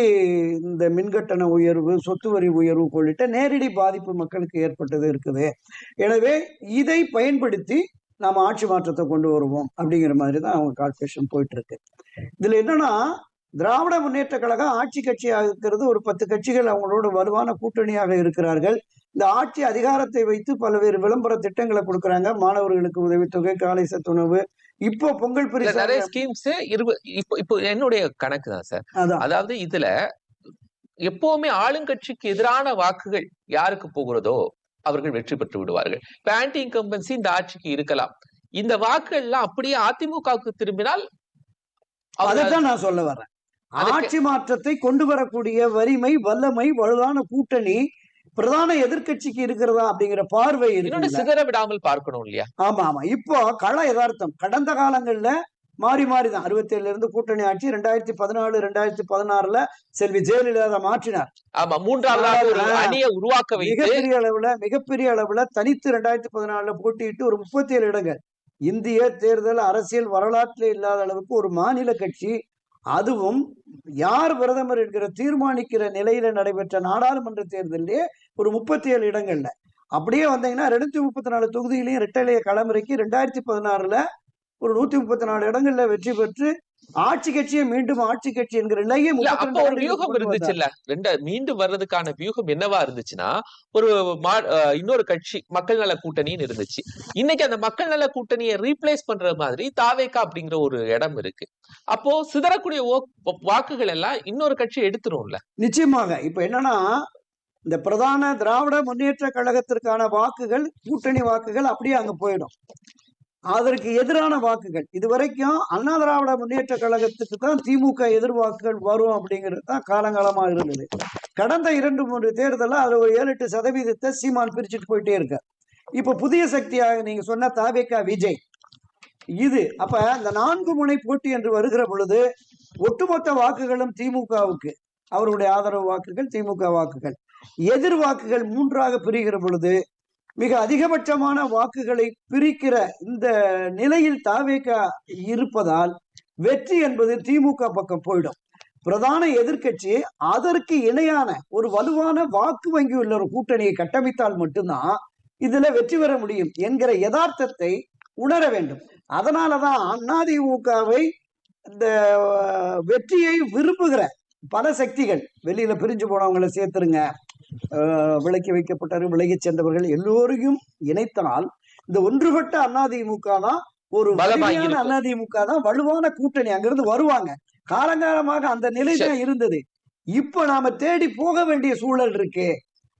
இந்த மின்கட்டண உயர்வு சொத்து வரி உயர்வு உள்ளிட்ட நேரடி பாதிப்பு மக்களுக்கு ஏற்பட்டது இருக்குது. எனவே இதை பயன்படுத்தி நாம் ஆட்சி மாற்றத்தை கொண்டு வருவோம் அப்படிங்கிற மாதிரி தான் அவங்க கால்குலேஷன் போயிட்டு இருக்கு இதுல என்னன்னா திராவிட முன்னேற்ற கழகம் ஆட்சி கட்சியாக இருக்கிறது ஒரு பத்து கட்சிகள் அவங்களோட வலுவான கூட்டணியாக இருக்கிறார்கள். இந்த ஆட்சி அதிகாரத்தை வைத்து பல்வேறு விளம்பர திட்டங்களை கொடுக்குறாங்க. மாணவர்களுக்கு உதவித்தொகை காலை சத்துணவு இப்போ பொங்கல் பரிசு நிறைய ஸ்கீம்ஸ் இருபது இப்போ இப்போ என்னுடைய கணக்கு தான் சார். அதாவது இதுல எப்பவுமே ஆளுங்கட்சிக்கு எதிரான வாக்குகள் யாருக்கு போகிறதோ அவர்கள் வெற்றி பெற்று விடுவார்கள். ஆன்டி இன்கம்பன்சி இந்த ஆட்சிக்கு இருக்கலாம். இந்த வாக்குகள் எல்லாம் அப்படியே அதிமுகவுக்கு திரும்பினால் அதைத்தான் நான் சொல்ல அதுக்கு- ஆட்சி மாற்றத்தை கொண்டு வரக்கூடிய வலிமை வல்லமை வலுவான கூட்டணி பிரதான எதிர்க்கட்சிக்கு இருக்கிறதா அப்படிங்கிற பார்வை சிதற விடாமல் பார்க்கணும் இல்லையா? ஆமா ஆமா. இப்போ கள யதார்த்தம். கடந்த காலங்கள்ல மாறி மாறி தான். இருந்து கூட்டணி ஆட்சி ரெண்டாயிரத்தி பதினாலு ரெண்டாயிரத்தி பதினாறுல செல்வி ஜெயலலிதா மாற்றினார். ஆமா. அணியை உருவாக்க மிகப்பெரிய அளவுல மிகப்பெரிய அளவுல தனித்து ரெண்டாயிரத்தி பதினாலுல போட்டியிட்டு ஒரு முப்பத்தி ஏழு இடங்கள். இந்திய தேர்தல் அரசியல் வரலாற்றிலே இல்லாத அளவுக்கு ஒரு மாநில கட்சி அதுவும் யார் பிரதமர் என்கிற தீர்மானிக்கிற நிலையில நடைபெற்ற நாடாளுமன்ற தேர்தலிலே ஒரு முப்பத்தி ஏழு இடங்கள்ல. அப்படியே வந்தீங்கன்னா ரெண்டு முப்பத்தி நாலு தொகுதியிலையும் ரெட்டலைய களமிறக்கி ரெண்டாயிரத்தி பதினாறுல ஒரு நூத்தி முப்பத்தி நாலு இடங்கள்ல வெற்றி பெற்று ஆட்சி கட்சியை மீண்டும் ஆட்சி கட்சி என்கிற நிலையை இல்ல 32 அப்ப ஒரு வியூகம். இருந்துச்சுல்ல? ரெண்ட மீண்டும் வர்றதுக்கான வியூகம் என்னவா இருந்துச்சுன்னா ஒரு இன்னொரு கட்சி மக்கள் நல கூட்டணின்னு இருந்துச்சு. இன்னைக்கு அந்த மக்கள் நல கூட்டணியை ரீப்ளேஸ் பண்ற மாதிரி தாவேக்கா அப்படிங்கிற ஒரு இடம் இருக்கு. அப்போ சிதறக்கூடிய வாக்குகள் எல்லாம் இன்னொரு கட்சி எடுத்துரும்ல? நிச்சயமாக. இப்ப என்னன்னா இந்த பிரதான திராவிட முன்னேற்ற கழகத்திற்கான வாக்குகள் கூட்டணி வாக்குகள் அப்படியே அங்க போயிடும். அதற்கு எதிரான வாக்குகள். இதுவரைக்கும் அண்ணா திராவிட முன்னேற்ற கழகத்துக்கு தான் திமுக எதிர் வாக்குகள் வரும் அப்படிங்கிறது தான் காலங்காலமாக இருந்தது. கடந்த இரண்டு மூன்று தேர்தலில் அதில் ஒரு ஏழு எட்டு சதவீதத்தை சீமான் பிரிச்சுட்டு போயிட்டே இருக்க இப்போ புதிய சக்தியாக நீங்கள் சொன்ன தாவேக்கா விஜய். இது அப்ப இந்த நான்கு முனை போட்டி என்று வருகிற பொழுது ஒட்டுமொத்த வாக்குகளும் திமுகவுக்கு. அவருடைய ஆதரவு வாக்குகள் திமுக வாக்குகள். எதிர் வாக்குகள் மூன்றாக பிரிகிற பொழுது மிக அதிகபட்சமான வாக்குகளை பிரிக்கிற இந்த நிலையில் தாவேக இருப்பதால் வெற்றி என்பது திமுக பக்கம் போயிடும். பிரதான எதிர்க்கட்சி அதற்கு இணையான ஒரு வலுவான வாக்கு வங்கி உள்ள ஒரு கூட்டணியை கட்டமைத்தால் மட்டும்தான் இதுல வெற்றி பெற முடியும் என்கிற யதார்த்தத்தை உணர வேண்டும். அதனாலதான் அதிமுகவை இந்த வெற்றியை விரும்புகிற பல சக்திகள் வெளியில பிரிஞ்சு போனவங்களை சேர்த்துருங்க. விலக்கி வைக்கப்பட்டாரு விலகி சென்றவர்கள் எல்லோரையும் இணைத்தால் இந்த ஒன்றுபட்ட அதிமுக தான் ஒரு வலிமையான. அதிமுக தான் வலுவான கூட்டணி. அங்கிருந்து வருவாங்க. காலங்காலமாக அந்த நிலை தான் இருந்தது. இப்ப நாம தேடி போக வேண்டிய சூழல் இருக்கு.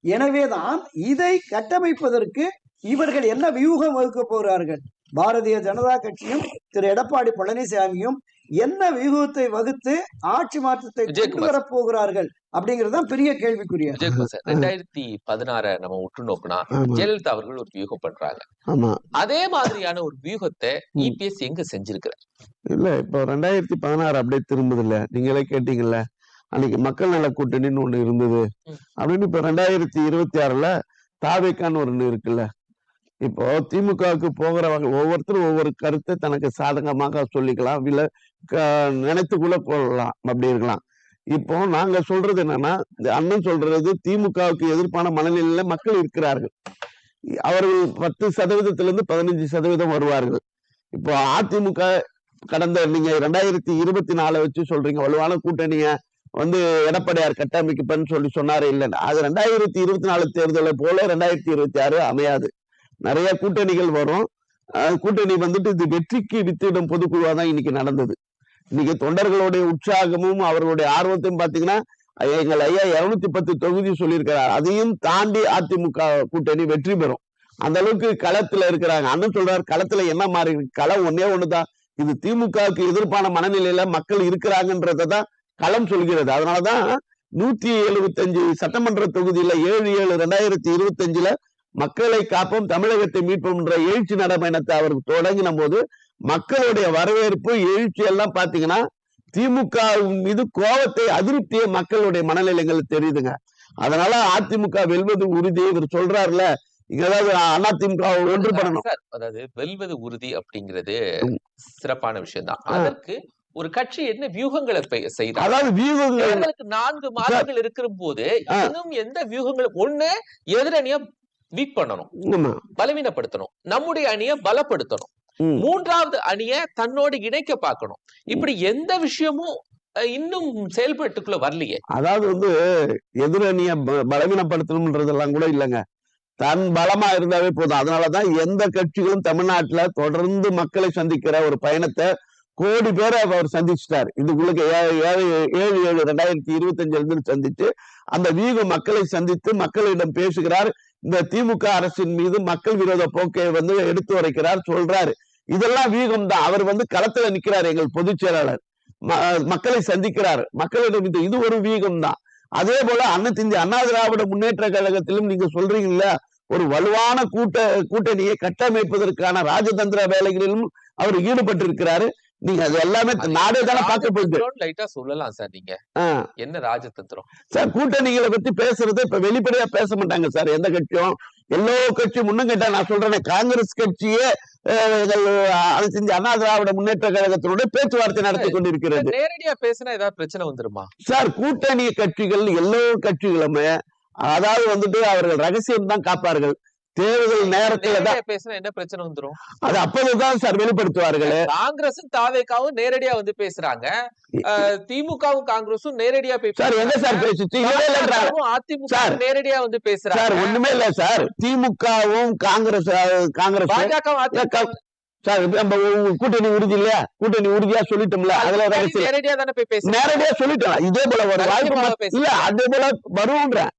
எனவேதான் இதை கட்டமைப்பதற்கு இவர்கள் என்ன வியூகம் வகுக்க போகிறார்கள் பாரதிய ஜனதா கட்சியும் திரு எடப்பாடி பழனிசாமியும் என்ன வியூகத்தை வகுத்து ஆட்சி மாற்றத்தை கொண்டு விஜயகுமார். வரப் போகிறார்கள் அப்படிங்கிறது தான் பெரிய கேள்விக்குரிய விஜயகுமார் சார் ரெண்டாயிரத்தி பதினாற நம்ம உற்று நோக்கினா ஜெயலலிதா அவர்கள் ஒரு வியூகம் பண்றாங்க அதே மாதிரியான ஒரு வியூகத்தை. இபிஎஸ் எங்க செஞ்சிருக்கிறார் இல்ல இப்போ ரெண்டாயிரத்தி பதினாறு அப்படியே திரும்புது இல்ல நீங்களே கேட்டீங்கல்ல அன்னைக்கு மக்கள் நல கூட்டணின்னு ஒண்ணு இருந்தது. அப்படின்னு இப்ப ரெண்டாயிரத்தி இருபத்தி ஆறுல தாவேக்கான்னு ஒண்ணு இருக்குல்ல இப்போ திமுகவுக்கு போகிறவங்க ஒவ்வொருத்தரும் ஒவ்வொரு கருத்தை தனக்கு சாதகமாக சொல்லிக்கலாம் இல்ல நினைத்து நினைத்துக்குள்ள கொள்ளலாம் அப்படி இருக்கலாம். இப்போ நாங்க சொல்றது என்னன்னா இந்த அண்ணன் சொல்றது திமுகவுக்கு எதிர்ப்பான மனநிலையில மக்கள் இருக்கிறார்கள். அவர்கள் பத்து சதவீதத்திலிருந்து பதினஞ்சு சதவீதம் வருவார்கள். இப்போ அதிமுக கடந்த நீங்க ரெண்டாயிரத்தி இருபத்தி நாலு வச்சு சொல்றீங்க. வலுவான கூட்டணிய வந்து எடப்பாடியார் கட்டமைக்கப்பன்னு சொல்லி சொன்னாரு இல்லைன்னு அது ரெண்டாயிரத்தி இருபத்தி நாலு தேர்தலை போல ரெண்டாயிரத்தி இருபத்தி ஆறு அமையாது. நிறைய கூட்டணிகள் வரும். கூட்டணி வந்துட்டு இது வெற்றிக்கு வித்திடும் பொதுக்குழுவா தான் இன்னைக்கு நடந்தது. இன்னைக்கு தொண்டர்களுடைய உற்சாகமும் அவர்களுடைய ஆர்வத்தையும் பாத்தீங்கன்னா எங்கள் ஐயா இருநூத்தி பத்து தொகுதி சொல்லியிருக்கிறார். அதையும் தாண்டி அதிமுக கூட்டணி வெற்றி பெறும். அந்த அளவுக்கு களத்துல இருக்கிறாங்க. அண்ணன் சொல்றாரு களத்துல என்ன மாறி இருக்கு? களம் ஒன்னே ஒண்ணுதான். இது திமுகவுக்கு எதிர்ப்பான மனநிலையில மக்கள் இருக்கிறாங்கன்றதை தான் களம் சொல்கிறது. அதனாலதான் நூத்தி எழுபத்தஞ்சு சட்டமன்ற தொகுதியில ஏழு ஏழு ரெண்டாயிரத்தி இருபத்தஞ்சுல மக்களை காப்போம் தமிழகத்தை மீட்போம் என்ற எழுச்சி நடைபயணத்தை அவர் தொடங்கின போது மக்களுடைய வரவேற்பு எழுச்சி எல்லாம் பாத்தீங்கன்னா திமுக மீது கோபத்தை அதிருப்தியை மக்களுடைய மனநிலைகள் தெரியுதுங்க அதனால அதிமுக வெல்வது உறுதி இவர் சொல்றாருல அதாவது வெல்வது உறுதி அப்படிங்கிறது. சிறப்பான விஷயம் தான். அதற்கு ஒரு கட்சி என்ன வியூகங்களை பெ- செய்தா அதாவது வியூகங்கள் தேர்தலுக்கு நான்கு மாதங்கள் இருக்கிற போது. இன்னும் எந்த வியூகங்கள் ஒண்ணு எதிரணிய வீக் பண்ணணும் பலவீனப்படுத்தணும் நம்முடைய அணியை பலப்படுத்தணும். மூன்றாவது அணியை தன்னோடு இணைக்க பார்க்கணும். இப்படி எந்த விஷயமும் இன்னும் செயல்பாட்டுக்குள்ள வரலையே. அதாவது வந்து எதிரணிய பலவீனப்படுத்தணும்ன்றதெல்லாம் கூட இல்லைங்க. தன் பலமா இருந்தாவே போதும். அதனாலதான் எந்த கட்சிகளும் தமிழ்நாட்டுல தொடர்ந்து மக்களை சந்திக்கிற ஒரு பயணத்தை கோடி பேரை அவர் சந்திச்சிட்டார். இதுக்குள்ள ஏழு ஏழு ஏழு ஏழு ரெண்டாயிரத்தி இருபத்தி அஞ்சுல இருந்து சந்திச்சு அந்த வீக மக்களை சந்தித்து மக்களிடம் பேசுகிறார். இந்த திமுக அரசின் மீது மக்கள் விரோத போக்கை வந்து எடுத்து உரைக்கிறார் சொல்றாரு. இதெல்லாம் வீகம் தான் அவர் வந்து களத்துல நிக்கிறார் எங்கள் பொதுச் செயலாளர். ம- மக்களை சந்திக்கிறார். மக்களிடம் இது இது ஒரு வீகம் தான் அதே போல அன்னத்து இந்திய அண்ணா திராவிட முன்னேற்ற கழகத்திலும் நீங்க சொல்றீங்கல்ல ஒரு வலுவான கூட்ட கூட்டணியை கட்டமைப்பதற்கான ராஜதந்திர வேலைகளிலும் அவர் ஈடுபட்டிருக்கிறாரு. நீங்க அது எல்லாமே நாடே தானே பார்க்க போகுது. லைட்டா சொல்லலாம் சார் நீங்க. என்ன ராஜதந்திரம் சார் கூட்டணிகளை பத்தி பேசுறது இப்ப வெளிப்படையா பேச மாட்டாங்க சார். எந்த கட்சியும்? எல்லா கட்சியும் முன்னும் கேட்டா நான் சொல்றேனே காங்கிரஸ் கட்சியே இந்திய அண்ணா திராவிட முன்னேற்ற கழகத்தினுடைய பேச்சுவார்த்தை நடத்தி கொண்டிருக்கிறது. நேரடியா பேசினா ஏதாவது பிரச்சனை வந்துருமா? சார் கூட்டணி கட்சிகள் எல்லா கட்சிகளுமே அதாவது வந்துட்டு அவர்கள் ரகசியம் தான் காப்பார்கள். தேர்தல் நேரத்துல தான் பேசினா என்ன பிரச்சனை வந்துரும்? அது அப்போதுதான் சார் வெளிப்படுத்துவார்கள் காங்கிரசும் தாவேக்காவும் நேரடியா வந்து பேசுறாங்க. திமுகவும் காங்கிரசும் நேரடியா சார் எங்க சார் பேசிச்சு? அதிமுக சார். நேரடியா வந்து சார் பேசுறாங்க ஒண்ணுமே இல்ல சார். திமுகவும் காங்கிரஸ் காங்கிரஸ். பாஜக சார் நம்ம கூட்டணி உறுதி இல்லையா? கூட்டணி உறுதியா சொல்லிட்டோம்ல அதுல நேரடியா தானே போய் பேசுறாங்க. நேரடியா சொல்லிட்டோம். இதே போல ஒரு வாய்ப்பு ரகசியமாக ம- இல்ல. அதே போல வரும்ன்றேன்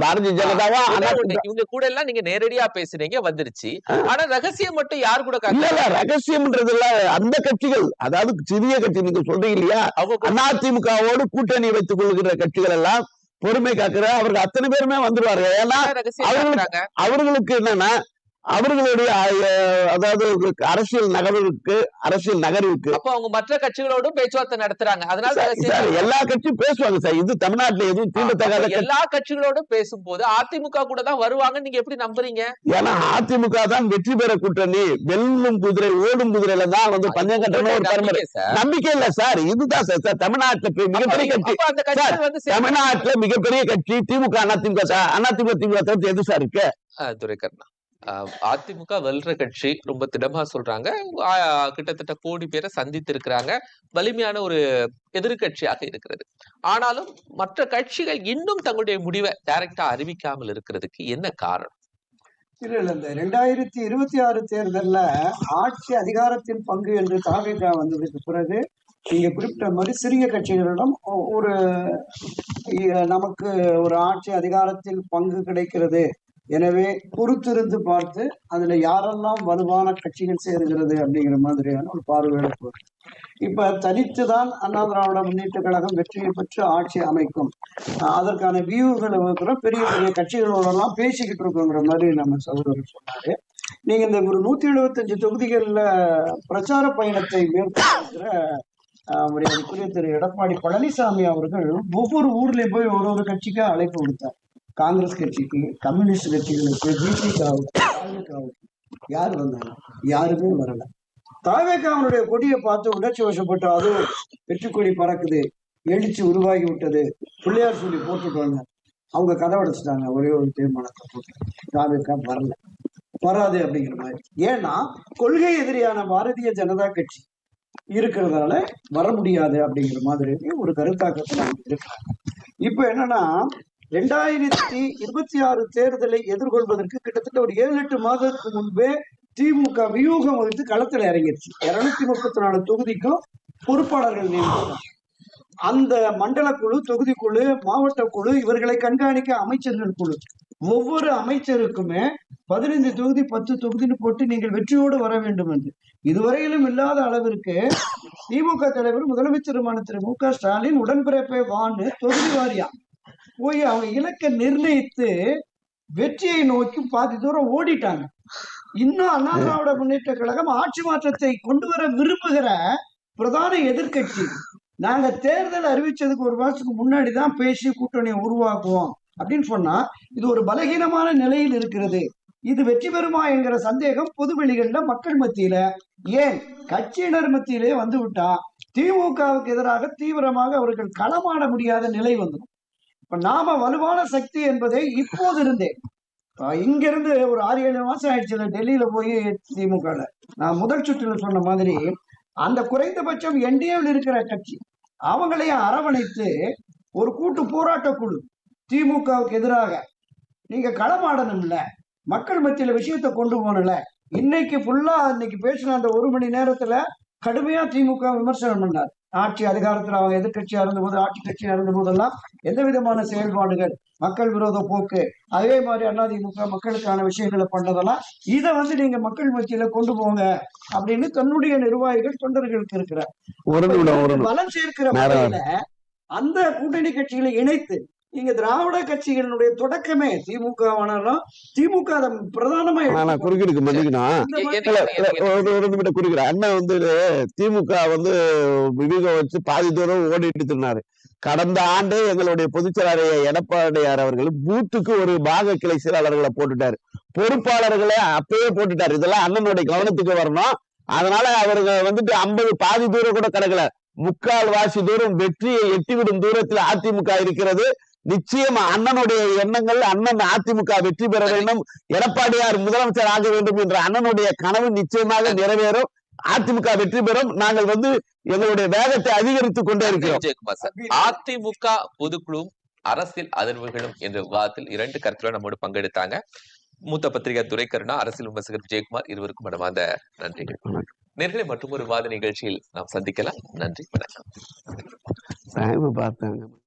பாரதிய ஜனதாவா இவங்க கூட எல்லாம் நீங்க நேரடியா பேசுறீங்க வந்துருச்சு. ஆனா ரகசியம் மட்டும் யார் கூட இல்ல காட்டுறாங்க? இல்ல அந்த கட்சிகள் அதாவது சிறிய கட்சி நீங்க சொல்றீங்க இல்லையா? அவங்க அதிமுகவோடு கூட்டணி வைத்துக் கொள்கிற கட்சிகள் எல்லாம் பொறுமை காக்கிற அவர்கள் அத்தனை பேருமே வந்துருவாரு ஏன்னா காட்டுறாங்க? அவர்களுக்கு என்னன்னா அவர்களுடைய அதாவது அரசியல் நகர்வுக்கு அரசியல் நகர்வுக்கு அப்ப அவங்க மற்ற கட்சிகளோடும் பேச்சுவார்த்தை நடத்துறாங்க அதனால எல்லா கட்சியும் பேசுவாங்க சார் இது தமிழ்நாட்டுல எதுவும் தீண்டத்தகாத எல்லா கட்சிகளோடும் பேசும்போது அதிமுக கூட தான் வருவாங்க நீங்க எப்படி நம்புறீங்க ஏன்னா அதிமுக தான் வெற்றி பெற கூட்டணி வெல்லும் குதிரை ஓடும் குதிரையில தான் வந்து பஞ்சம் கட்டணும் ஒரு பரம்பரை நம்பிக்கை இல்ல சார் இதுதான் சார் சார் தமிழ்நாட்டுல பெரிய- மிகப்பெரிய கட்சி தமிழ்நாட்டுல மிகப்பெரிய கட்சி திமுக அதிமுக சார். அதிமுக திமுக எது சார் இருக்கு துரைக்கண்ணா அதிமுக வெல்ற கட்சி ரொம்ப திடமா சொல்றாங்க. கிட்டத்தட்ட கோடி பேரை சந்தித்து இருக்கிறாங்க வலிமையான ஒரு எதிர்கட்சியாக இருக்கிறது. ஆனாலும் மற்ற கட்சிகள் இன்னும் தங்களுடைய முடிவை டைரக்டா அறிவிக்காமல் இருக்கிறதுக்கு என்ன காரணம்? இல்ல இல்ல இந்த ரெண்டாயிரத்தி இருபத்தி ஆறு தேர்தல்ல ஆட்சி அதிகாரத்தின் பங்கு என்று தாவேகா வந்ததுக்கு பிறகு நீங்க குறிப்பிட்ட மாதிரி சிறிய கட்சிகளிடம் ஒரு நமக்கு ஒரு ஆட்சி அதிகாரத்தில் பங்கு கிடைக்கிறது. எனவே பொறுத்திருந்து பார்த்து அதுல யாரெல்லாம் வலுவான கட்சிகள் சேருகிறது அப்படிங்கிற மாதிரியான ஒரு பார்வையோட போகுது. இப்ப தனித்துதான் அண்ணா திராவிட முன்னேற்ற கழகம் வெற்றியை பெற்று ஆட்சி அமைக்கும். அதற்கான வியூகளை வகுக்கிற பெரிய பெரிய கட்சிகளோட எல்லாம் பேசிக்கிட்டு இருக்கோங்கிற மாதிரி நம்ம சகோதரர் சொன்னாரு. நீங்க இந்த ஒரு நூத்தி எழுபத்தஞ்சு தொகுதிகள்ல பிரச்சார பயணத்தை மேற்கொள்கிற அஹ், மரியாதைக்குரிய திரு எடப்பாடி பழனிசாமி அவர்கள் ஒவ்வொரு ஊர்லயும் போய் ஒரு ஒரு கட்சிக்கு அழைப்பு கொடுத்தார் காங்கிரஸ் கட்சிக்கு கம்யூனிஸ்ட் கட்சிகளுக்கு பிஜேபிக்காவுக்கு யார் வந்தாங்க? யாருமே வரல. அவனுடைய கொடியை பார்த்து உணர்ச்சி வசப்பட்டு அது வெற்றிக்கொடி பறக்குது எழுச்சி உருவாகி விட்டது பிள்ளையார் சொல்லி போட்டுட்டாங்க அவங்க கதை அடைச்சிட்டாங்க ஒரே ஒரு தீர்மானத்தை போட்டு. தாவேகா வரல. வராது அப்படிங்கிற மாதிரி. ஏன்னா கொள்கை எதிரியான பாரதிய ஜனதா கட்சி இருக்கிறதால வர முடியாது அப்படிங்கிற மாதிரி ஒரு கருத்தாக்கத்தில் அவங்க இருக்கிறாங்க. இப்போ என்னன்னா ரெண்டாயிரத்தி இருபத்தி ஆறு தேர்தலை எதிர்கொள்வதற்கு கிட்டத்தட்ட ஒரு ஏழு எட்டு மாதத்துக்கு முன்பே திமுக வியூகம் வந்து களத்துல இறங்கிருச்சு இருநூத்தி முப்பத்தி நாலு தொகுதிக்கும் பொறுப்பாளர்கள் நியமித்தாங்க. அந்த மண்டல குழு தொகுதி குழு மாவட்ட குழு இவர்களை கண்காணிக்க அமைச்சர்கள் குழு. ஒவ்வொரு அமைச்சருக்குமே பதினைந்து தொகுதி பத்து தொகுதின்னு போட்டு நீங்கள் வெற்றியோடு வர வேண்டும் என்று. இதுவரையிலும் இல்லாத அளவிற்கு திமுக தலைவர் முதலமைச்சருமான திரு மு க ஸ்டாலின் உடன்பிறப்பை வான்னு தொகுதி வாரியா போய் அவங்க இலக்கை நிர்ணயித்து வெற்றியை நோக்கி பாதி தூரம் ஓடிட்டாங்க. இன்னும் அண்ணா திராவிட முன்னேற்ற கழகம் ஆட்சி மாற்றத்தை கொண்டு வர விரும்புகிற பிரதான எதிர்க்கட்சி. நாங்க தேர்தல் அறிவிச்சதுக்கு ஒரு மாசத்துக்கு முன்னாடி தான் பேசி கூட்டணியை உருவாக்குவோம் அப்படின்னு சொன்னா இது ஒரு பலகீனமான நிலையில் இருக்கிறது. இது வெற்றி பெறுமா என்கிற சந்தேகம் பொதுவெளிகள்ல மக்கள் மத்தியில. ஏன்? கட்சியினர் மத்தியிலே வந்து விட்டா திமுகவுக்கு எதிராக தீவிரமாக அவர்கள் களமாட முடியாத நிலை வந்துடும். இப்ப நாம வலுவான சக்தி என்பதை இப்போது இருந்தே இங்கிருந்து ஒரு ஆறு ஏழு மாசம் ஆயிடுச்சுல டெல்லியில போய் திமுக நான் முதல் சுற்றுல சொன்ன மாதிரி அந்த குறைந்தபட்சம் என்டிஏவில் இருக்கிற கட்சி அவங்களையும் அரவணைத்து ஒரு கூட்டு போராட்ட குழு திமுகவுக்கு எதிராக. நீங்க களமாடணும்ல மக்கள் மத்தியில விஷயத்தை கொண்டு போகணும்ல. இன்னைக்கு ஃபுல்லா இன்னைக்கு பேசின அந்த ஒரு மணி நேரத்துல கடுமையா திமுக விமர்சனம் பண்ணார். ஆட்சி அதிகாரத்துல அவங்க எதிர்கட்சியா இருந்தபோது ஆட்சி கட்சியா இருந்த போதெல்லாம் எந்த விதமான செயல்பாடுகள் மக்கள் விரோத போக்கு அதே மாதிரி அதிமுக மக்களுக்கான விஷயங்களை பண்ணதெல்லாம் இதை வந்து நீங்க மக்கள் மத்தியில கொண்டு போங்க அப்படின்னு தன்னுடைய நிர்வாகிகள் தொண்டர்களுக்கு இருக்கிறார். பலம் சேர்க்கிற வகையில அந்த கூட்டணி கட்சிகளை இணைத்து இங்க திராவிட கட்சிகளினுடைய தொடக்கமே திமுக ஆனாலும் திமுக அதை பிரதானமா நான் குறுக்கிடுக்கு மன்னிக்கணும்? குறிக்கிறேன் அண்ணன் வந்து திமுக வந்து விவேகம் வச்சு பாதி தூரம் ஓடிட்டு இருந்தாரு கடந்த ஆண்டு எங்களுடைய பொதுச்செயலாளர் எடப்பாடியார் அவர்கள் பூத்துக்கு ஒரு பாக கிளை செயலாளர்களை போட்டுட்டாரு. பொறுப்பாளர்களை அப்பயே போட்டுட்டாரு. இதெல்லாம் அண்ணனுடைய கவனத்துக்கு வரணும். அதனால அவருங்க வந்துட்டு ஐம்பது பாதி தூரம் கூட கிடக்கல. முக்கால் வாசி தூரம் வெற்றியை எட்டிவிடும் தூரத்தில் அதிமுக இருக்கிறது. நிச்சயமா அண்ணனுடைய எண்ணங்கள் அண்ணன் அதிமுக வெற்றி பெற வேண்டும். எடப்பாடியார் முதலமைச்சர் ஆக வேண்டும் என்ற அண்ணனுடைய கனவு நிச்சயமாக நிறைவேறும். அதிமுக வெற்றி பெறும். நாங்கள் வந்து எங்களுடைய வேகத்தை அதிகரித்துக் கொண்டே இருக்கிறோம். அதிமுக பொதுக்குழுவும் அரசியல் அதிர்வுகளும் என்ற விவாதத்தில் இரண்டு கருத்துல நம்மோடு பங்கெடுத்தாங்க. மூத்த பத்திரிகை துரைக்கருணா அரசியல் விமர்சகர் விஜயகுமார் இருவருக்கும் மனமார்ந்த நன்றிகள். நேர்களை மற்றும் ஒரு விவாத நிகழ்ச்சியில் நாம் சந்திக்கலாம். நன்றி வணக்கம். பார்த்தாங்க.